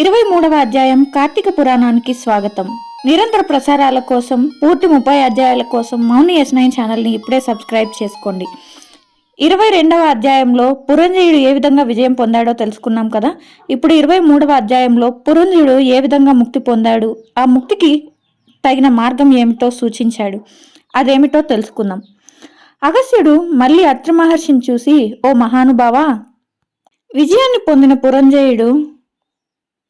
ఇరవై మూడవ అధ్యాయం కార్తీక పురాణానికి స్వాగతం. నిరంతర ప్రసారాల కోసం పూర్తి ముప్పై అధ్యాయాల కోసం మౌని ఎస్ నైన్ ఛానల్ని ఇప్పుడే సబ్స్క్రైబ్ చేసుకోండి. ఇరవై రెండవ అధ్యాయంలో పురంజయుడు ఏ విధంగా విజయం పొందాడో తెలుసుకున్నాం కదా? ఇప్పుడు ఇరవై మూడవ అధ్యాయంలో పురంజయుడు ఏ విధంగా ముక్తి పొందాడు? ఆ ముక్తికి తగిన మార్గం ఏమిటో సూచించాడు. అదేమిటో తెలుసుకుందాం. అగస్త్యుడు మళ్ళీ అత్రి మహర్షిని చూసి ఓ మహానుభావా! విజయాన్ని పొందిన పురంజయుడు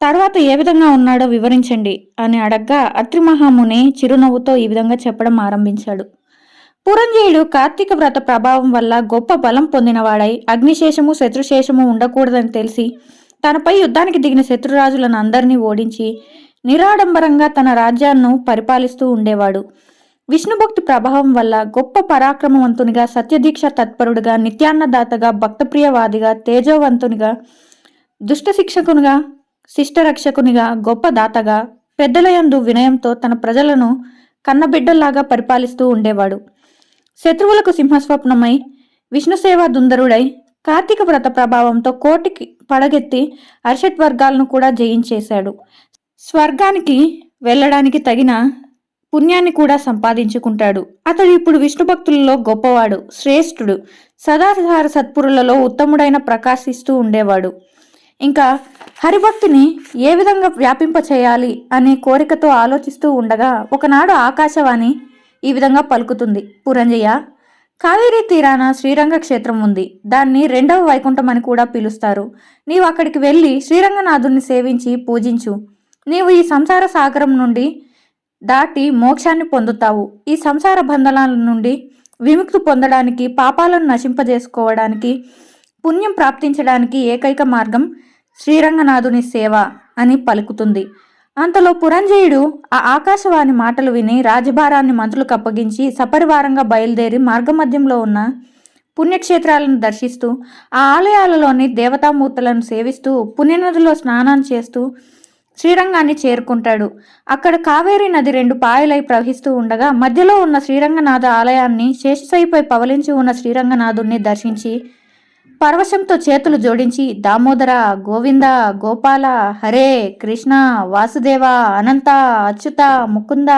తర్వాత ఏ విధంగా ఉన్నాడో వివరించండి అని అడగ్గా అత్రిమహాముని చిరునవ్వుతో ఈ విధంగా చెప్పడం ఆరంభించాడు. పురంజయుడు కార్తీక వ్రత ప్రభావం వల్ల గొప్ప బలం పొందినవాడై అగ్నిశేషము శత్రుశేషము ఉండకూడదని తెలిసి తనపై యుద్ధానికి దిగిన శత్రురాజులను అందరినీ ఓడించి నిరాడంబరంగా తన రాజ్యాన్ని పరిపాలిస్తూ ఉండేవాడు. విష్ణుభక్తి ప్రభావం వల్ల గొప్ప పరాక్రమవంతునిగా సత్యదీక్ష తత్పరుడుగా నిత్యాన్నదాతగా భక్తప్రియవాదిగా తేజోవంతునిగా దుష్ట శిక్షకునిగా శిష్టరక్షకునిగా గొప్ప దాతగా పెద్దలయందు వినయంతో తన ప్రజలను కన్నబిడ్డల్లాగా పరిపాలిస్తూ ఉండేవాడు. శత్రువులకు సింహస్వప్నమై విష్ణుసేవా దుందరుడై కార్తీక వ్రత ప్రభావంతో కోటికి పడగెత్తి అర్షట్ వర్గాలను కూడా జయించేశాడు. స్వర్గానికి వెళ్ళడానికి తగిన పుణ్యాన్ని కూడా సంపాదించుకుంటాడు. అతడు ఇప్పుడు విష్ణు భక్తులలో గొప్పవాడు శ్రేష్ఠుడు సదాచార సత్పురులలో ఉత్తముడైన ప్రకాశిస్తూ ఉండేవాడు. ఇంకా హరిభక్తిని ఏ విధంగా వ్యాపింప చేయాలి అనే కోరికతో ఆలోచిస్తూ ఉండగా ఒకనాడు ఆకాశవాణి ఈ విధంగా పలుకుతుంది. పురంజయ్య కావేరీ తీరాన శ్రీరంగ క్షేత్రం ఉంది. దాన్ని రెండవ వైకుంఠం అని కూడా పిలుస్తారు. నీవు అక్కడికి వెళ్ళి శ్రీరంగనాథుని సేవించి పూజించు. నీవు ఈ సంసార సాగరం నుండి దాటి మోక్షాన్ని పొందుతావు. ఈ సంసార బంధనాల నుండి విముక్తి పొందడానికి పాపాలను నశింపజేసుకోవడానికి పుణ్యం ప్రాప్తించడానికి ఏకైక మార్గం శ్రీరంగనాథుని సేవ అని పలుకుతుంది. అంతలో పురంజయుడు ఆ ఆకాశవాణి మాటలు విని రాజభారాన్ని మంత్రులకు అప్పగించి సపరివారంగా బయలుదేరి మార్గమధ్యంలో ఉన్న పుణ్యక్షేత్రాలను దర్శిస్తూ ఆ ఆలయాలలోని దేవతామూర్తులను సేవిస్తూ పుణ్యనదిలో స్నానం చేస్తూ శ్రీరంగాన్ని చేరుకుంటాడు. అక్కడ కావేరీ నది రెండు పాయలై ప్రవహిస్తూ ఉండగా మధ్యలో ఉన్న శ్రీరంగనాథ ఆలయాన్ని శేషసైపై పవలించి ఉన్న శ్రీరంగనాథుణ్ణి దర్శించి పరవశంతో చేతులు జోడించి దామోదర గోవింద గోపాల హరే కృష్ణ వాసుదేవ అనంత అచ్యుత ముకుంద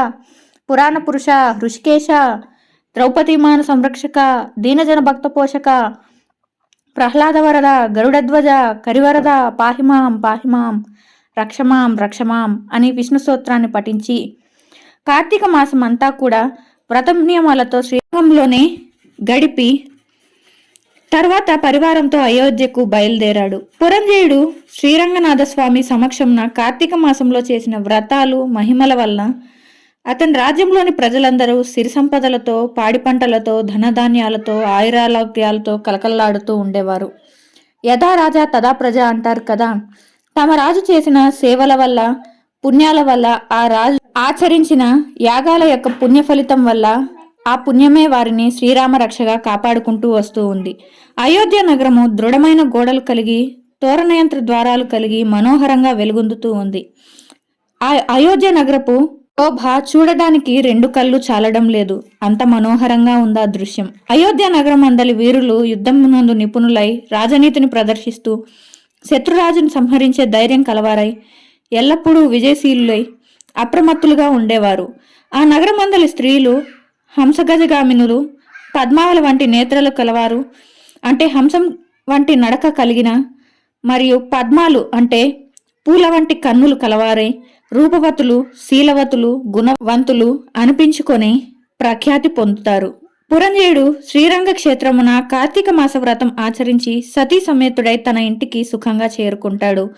పురాణ పురుష హృషికేశ ద్రౌపదీమాన సంరక్షక దీనజన భక్త పోషక ప్రహ్లాదవరద గరుడధ్వజ కరివరద పాహిమాం పాహిమాం రక్షమాం రక్షమాం అని విష్ణు స్తోత్రాన్ని పఠించి కార్తీక మాసం అంతా కూడా వ్రతం నియమాలతో శ్రీరంగంలోనే గడిపి తర్వాత పరివారంతో అయోధ్యకు బయలుదేరాడు. పురంజయుడు శ్రీరంగనాథ స్వామి సమక్షంన కార్తీక మాసంలో చేసిన వ్రతాలు మహిమల వలన అతని రాజ్యంలోని ప్రజలందరూ సిరి సంపదలతో పాడి పంటలతో ధనధాన్యాలతో ఆయురారోగ్యాలతో కలకల్లాడుతూ ఉండేవారు. యథా రాజా తదా ప్రజ అంటారు కదా. తమ రాజు చేసిన సేవల వల్ల పుణ్యాల వల్ల ఆ రాజు ఆచరించిన యాగాల యొక్క పుణ్య ఫలితం వల్ల ఆ పుణ్యమే వారిని శ్రీరామ రక్షగా కాపాడుకుంటూ వస్తూ ఉంది. అయోధ్య నగరము దృఢమైన గోడలు కలిగి తోరణయంత్ర ద్వారాలు కలిగి మనోహరంగా వెలుగొందుతూ ఉంది. ఆ అయోధ్య నగరపు శోభ చూడడానికి రెండు కళ్ళు చాలడం లేదు. అంత మనోహరంగా ఉందా దృశ్యం. అయోధ్య నగరం అందలి వీరులు యుద్ధం నందు నిపుణులై రాజనీతిని ప్రదర్శిస్తూ శత్రురాజును సంహరించే ధైర్యం కలవారై ఎల్లప్పుడూ విజయశీలులై అప్రమత్తులుగా ఉండేవారు. ఆ నగరమందలి స్త్రీలు హంసగజగామినులు పద్మావళి వంటి నేత్రలు కలవారు. అంటే హంసం వంటి నడక కలిగిన మరియు పద్మాలు అంటే పూల వంటి కన్నులు కలవారే. రూపవతులు శీలవతులు గుణవంతులు అనిపించుకొని ప్రఖ్యాతి పొందుతారు. పురంజయుడు శ్రీరంగ క్షేత్రమున కార్తీక మాస వ్రతం ఆచరించి సతీ సమేతుడై తన ఇంటికి సుఖంగా చేరుకుంటాడు.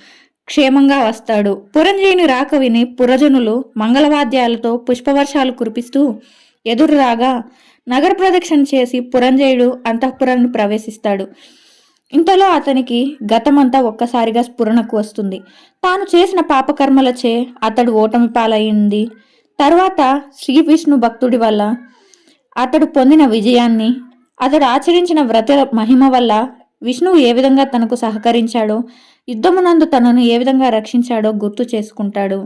క్షేమంగా వస్తాడు. పురంజయుని రాక విని పురజనులు మంగళవాద్యాలతో పుష్పవర్షాలు కురిపిస్తూ ఎదురు రాగా నగర ప్రదక్షిణ చేసి పురంజయుడు అంతఃపురాన్ని ప్రవేశిస్తాడు. ఇంతలో అతనికి గతమంతా ఒక్కసారిగా స్ఫురణకు వస్తుంది. తాను చేసిన పాపకర్మలచే అతడు ఓటమి పాలయ్యింది తర్వాత శ్రీ విష్ణు భక్తుడి వల్ల అతడు పొందిన విజయాన్ని అతడు ఆచరించిన వ్రత మహిమ వల్ల విష్ణువు ఏ విధంగా తనకు సహకరించాడో యుద్ధమునందు తనను ఏ విధంగా రక్షించాడో గుర్తు చేసుకుంటాడు.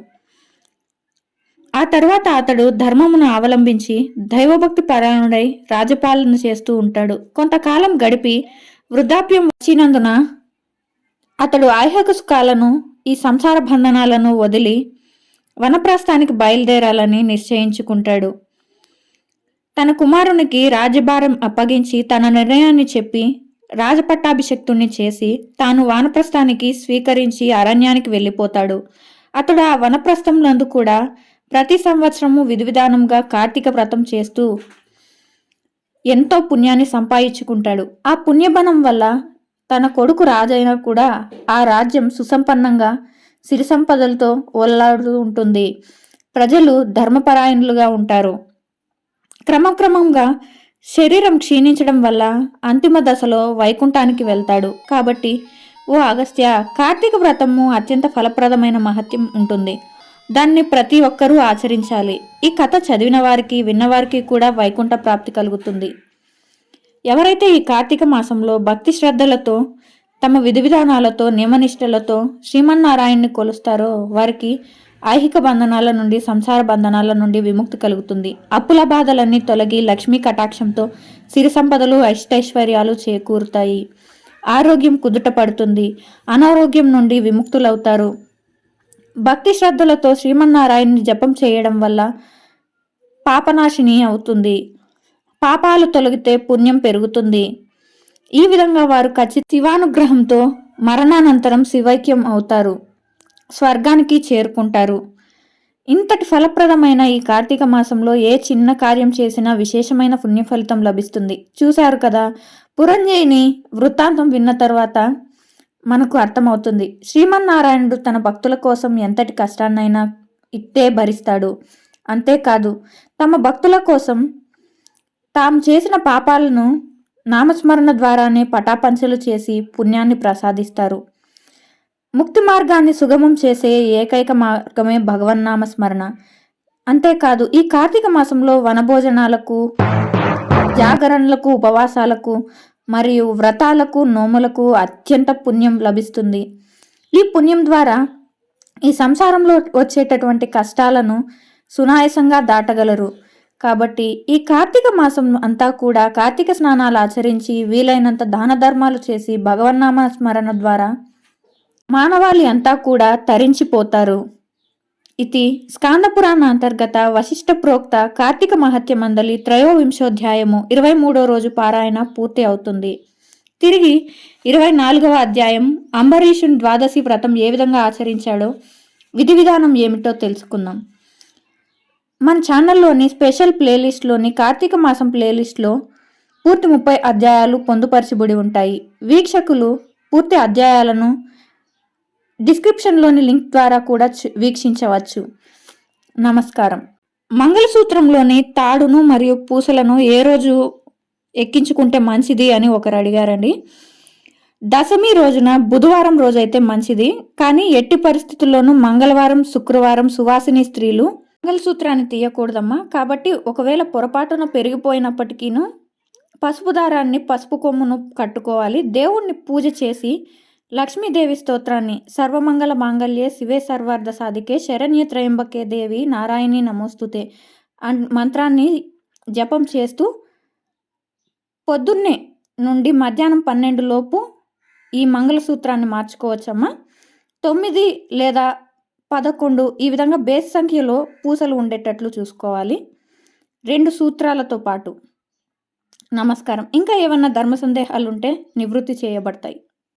ఆ తర్వాత అతడు ధర్మమును అవలంబించి దైవభక్తి పరాయణుడై రాజపాలన చేస్తూ ఉంటాడు. కొంతకాలం గడిపి వృద్ధాప్యం వచ్చినందున అతడు ఐహక సుఖాలను ఈ సంసార బంధనాలను వదిలి వనప్రస్థానికి బయలుదేరాలని నిశ్చయించుకుంటాడు. తన కుమారునికి రాజ్యభారం అప్పగించి తన నిర్ణయాన్ని చెప్పి రాజపట్టాభిషక్తుణ్ణి చేసి తాను వానప్రస్థానికి స్వీకరించి అరణ్యానికి వెళ్ళిపోతాడు. అతడు ఆ వనప్రస్థంలందు కూడా ప్రతి సంవత్సరము విధి విధానంగా కార్తీక వ్రతం చేస్తూ ఎంతో పుణ్యాన్ని సంపాదించుకుంటాడు. ఆ పుణ్యబలం వల్ల తన కొడుకు రాజైనా కూడా ఆ రాజ్యం సుసంపన్నంగా సిరి సంపదలతో ఓలాడుతూ ఉంటుంది. ప్రజలు ధర్మపరాయణులుగా ఉంటారు. క్రమక్రమంగా శరీరం క్షీణించడం వల్ల అంతిమ దశలో వైకుంఠానికి వెళ్తాడు. కాబట్టి ఓ అగస్త్య కార్తీక వ్రతము అత్యంత ఫలప్రదమైన మహత్యం ఉంటుంది. దాన్ని ప్రతి ఒక్కరూ ఆచరించాలి. ఈ కథ చదివిన వారికి విన్నవారికి కూడా వైకుంఠ ప్రాప్తి కలుగుతుంది. ఎవరైతే ఈ కార్తీక మాసంలో భక్తి శ్రద్ధలతో తమ విధి విధానాలతో నియమనిష్టలతో శ్రీమన్నారాయణ్ణి కొలుస్తారో వారికి ఐహిక బంధనాల నుండి సంసార బంధనాల నుండి విముక్తి కలుగుతుంది. అప్పుల బాధలన్నీ తొలగి లక్ష్మీ కటాక్షంతో సిరి సంపదలు అష్టైశ్వర్యాలు చేకూరుతాయి. ఆరోగ్యం కుదుట పడుతుంది. అనారోగ్యం నుండి విముక్తులవుతారు. భక్తి శ్రద్ధలతో శ్రీమన్నారాయణని జపం చేయడం వల్ల పాపనాశిని అవుతుంది. పాపాలు తొలగితే పుణ్యం పెరుగుతుంది. ఈ విధంగా వారు ఖచ్చిత శివానుగ్రహంతో మరణానంతరం శివైక్యం అవుతారు. స్వర్గానికి చేరుకుంటారు. ఇంతటి ఫలప్రదమైన ఈ కార్తీక మాసంలో ఏ చిన్న కార్యం చేసినా విశేషమైన పుణ్య ఫలితం లభిస్తుంది. చూశారు కదా? పురంజయిని వృత్తాంతం విన్న తర్వాత మనకు అర్థమవుతుంది. శ్రీమన్నారాయణుడు తన భక్తుల కోసం ఎంతటి కష్టాన్నైనా ఇట్టే భరిస్తాడు. అంతేకాదు తమ భక్తుల కోసం తాము చేసిన పాపాలను నామస్మరణ ద్వారానే పటాపంచలు చేసి పుణ్యాన్ని ప్రసాదిస్తారు. ముక్తి మార్గాన్ని సుగమం చేసే ఏకైక మార్గమే భగవన్నామ స్మరణ అంతేకాదు ఈ కార్తీక మాసంలో వనభోజనాలకు జాగరణలకు ఉపవాసాలకు మరియు వ్రతాలకు నోములకు అత్యంత పుణ్యం లభిస్తుంది. ఈ పుణ్యం ద్వారా ఈ సంసారంలో వచ్చేటటువంటి కష్టాలను సునాయసంగా దాటగలరు. కాబట్టి ఈ కార్తీక మాసం అంతా కూడా కార్తీక స్నానాలు ఆచరించి వీలైనంత దాన ధర్మాలు చేసి భగవన్నామ స్మరణ ద్వారా మానవాళి అంతా కూడా తరించిపోతారు. ఇది స్కాందపురాణ అంతర్గత వశిష్ఠ ప్రోక్త కార్తీక మహత్య మండలి త్రయోవింశోధ్యాయము ఇరవై మూడో రోజు పారాయణ పూర్తి అవుతుంది తిరిగి ఇరవై నాలుగవ అధ్యాయం అంబరీషుని ద్వాదశి వ్రతం ఏ విధంగా ఆచరించాడో విధి విధానం ఏమిటో తెలుసుకుందాం మన ఛానల్లోని స్పెషల్ ప్లేలిస్ట్లోని కార్తీక మాసం ప్లేలిస్ట్లో పూర్తి ముప్పై అధ్యాయాలు పొందుపరచబడి ఉంటాయి. వీక్షకులు పూర్తి అధ్యాయాలను డిస్క్రిప్షన్లోని లింక్ ద్వారా కూడా వీక్షించవచ్చు. నమస్కారం. మంగళసూత్రంలోని తాడును మరియు పూసలను ఏ రోజు ఎక్కించుకుంటే మంచిది అని ఒకరు అడిగారండి. దశమి రోజున బుధవారం రోజైతే మంచిది కానీ ఎట్టి పరిస్థితుల్లోనూ మంగళవారం శుక్రవారం సువాసిని స్త్రీలు మంగళసూత్రాన్ని తీయకూడదమ్మా. కాబట్టి ఒకవేళ పొరపాటున పెరిగిపోయినప్పటికీను పసుపు దారాన్ని పసుపు కొమ్మును కట్టుకోవాలి. దేవుణ్ణి పూజ చేసి లక్ష్మీదేవి స్తోత్రాన్ని సర్వమంగళ మాంగళ్యే శివే సర్వార్థ సాధికే శరణ్య త్రయంబకే దేవి నారాయణి నమోస్తుతే మంత్రాన్ని జపం చేస్తూ పొద్దున్నే నుండి మధ్యాహ్నం పన్నెండు లోపు ఈ మంగళసూత్రాన్ని మార్చుకోవచ్చమ్మా. తొమ్మిది లేదా పదకొండు ఈ విధంగా బేస్ సంఖ్యలో పూసలు ఉండేటట్లు చూసుకోవాలి. రెండు సూత్రాలతో పాటు నమస్కారం. ఇంకా ఏమన్నా ధర్మ సందేహాలు ఉంటే నివృత్తి చేయబడతాయి.